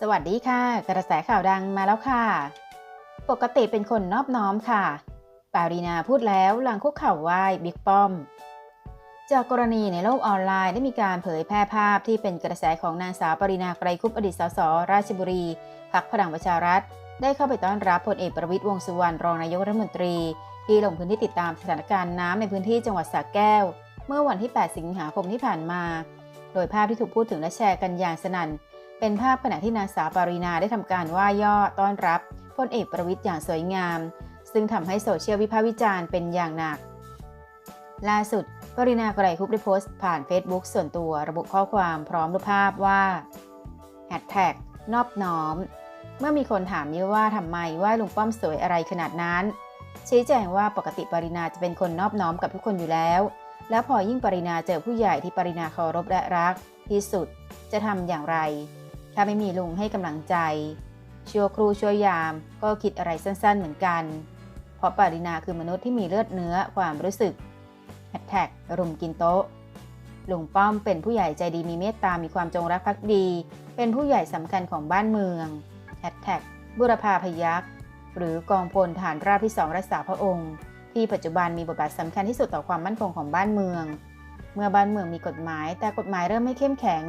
สวัสดีค่ะ กระแสข่าวดังมาแล้วค่ะ ปกติเป็นคนนอบน้อมค่ะ ปารีนาพูดแล้วหลังคุกเข่าไหว้บิ๊กป้อม จากกรณีในโลกออนไลน์ได้มีการเผยแพร่ภาพที่เป็นกระแสของนางสาวปรินาไกรคุปอดีตสสราชบุรีพักพลังประชารัฐ ได้เข้าไปต้อนรับพลเอกประวิตยวงสุวรรณรองนายกรัฐมนตรี ที่ลงพื้นที่ติดตามสถานการณ์น้ำในพื้นที่จังหวัดสระแก้ว เมื่อวันที่ 8 สิงหาคมที่ผ่านมา โดยภาพที่ถูกพูดถึงและแชร์กันอย่างสนั่น เป็นภาพขณะที่นางสาวปารีนาได้ทำการว่าย่อต้อนรับพลเอกประวิตยอย่างสวยงาม ซึ่งทำให้โซเชียลวิพากษ์วิจารณ์เป็นอย่างหนัก ล่าสุดปรินาไกรคุปได้โพสต์ผ่าน Facebook ส่วนตัวระบุข้อความพร้อมรูปภาพว่า Hashtag นอบน้อม เมื่อมีคนถามเยอะว่าทำไมว่าลุงป้อมสวยอะไรขนาดนั้น ชี้แจงว่าปกติปรินาจะเป็นคนนอบน้อมกับทุกคนอยู่แล้ว แล้วพอยิ่งปรินาเจอผู้ใหญ่ที่ปรินาเคารพและรักที่สุดจะทำอย่างไร ถ้าไม่มีลุงให้กำลังใจ ชั่วครูชั่วยาม ก็คิดอะไรสั้นๆเหมือนกัน เพราะปรินาคือมนุษย์ที่มีเลือดเนื้อความรู้สึกแฮชแท็กรุมกินโต๊ะลุงป้อมเป็นผู้ใหญ่ใจดีมีเมตตา มีความจงรักภักดี เป็นผู้ใหญ่สำคัญของบ้านเมืองแฮชแท็กบุรพาพยักษ์หรือกองพลฐานราบที่สองรักษาพระองค์ ที่ปัจจุบันมีบทบาทสำคัญที่สุดต่อความมั่นคงของบ้านเมือง เมื่อบ้านเมืองมีกฎหมาย แต่กฎหมายเริ่มไม่เข้มแข็ง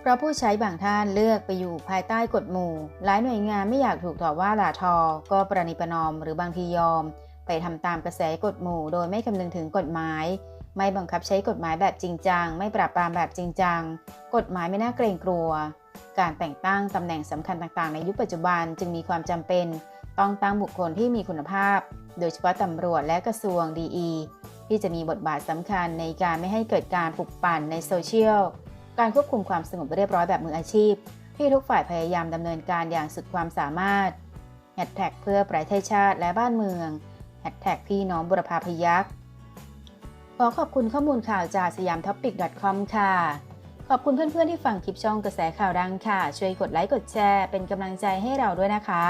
เพราะผู้ใช้บางท่านเลือกไปอยู่ภายใต้กฎหมู่ หลายหน่วยงานไม่อยากถูกต่อว่าด่าทอ ก็ประนีประนอมหรือบางทียอม ไปทำตามกระแสกฎหมู่ โดยไม่คำนึงถึงกฎหมาย ไม่บังคับใช้กฎหมายแบบจริงจัง ไม่ปราบปรามแบบจริงจัง กฎหมายไม่น่าเกรงกลัว การแต่งตั้งตำแหน่งสำคัญต่างๆ ในยุคปัจจุบันจึงมีความจำเป็น ต้องตั้งบุคคลที่มีคุณภาพ โดยเฉพาะตำรวจและกระทรวงดีที่จะมีบทบาทสำคัญในการไม่ให้เกิดการปลุกปั่นในโซเชียล การควบคุมความสงบเรียบร้อยแบบมืออาชีพ ที่ทุกฝ่ายพยายามดำเนินการอย่างสุดความสามารถแฮชแท็กเพื่อประเทศชาติและบ้านเมืองแฮชแท็กพี่น้องบุรพาพยักษ์ขอขอบคุณข้อมูลข่าวจากสยามท็อปิก .com ค่ะ ขอบคุณเพื่อนๆที่ฟังคลิปช่องกระแสข่าวดังค่ะ ช่วยกดไลค์กดแชร์เป็นกำลังใจให้เราด้วยนะคะ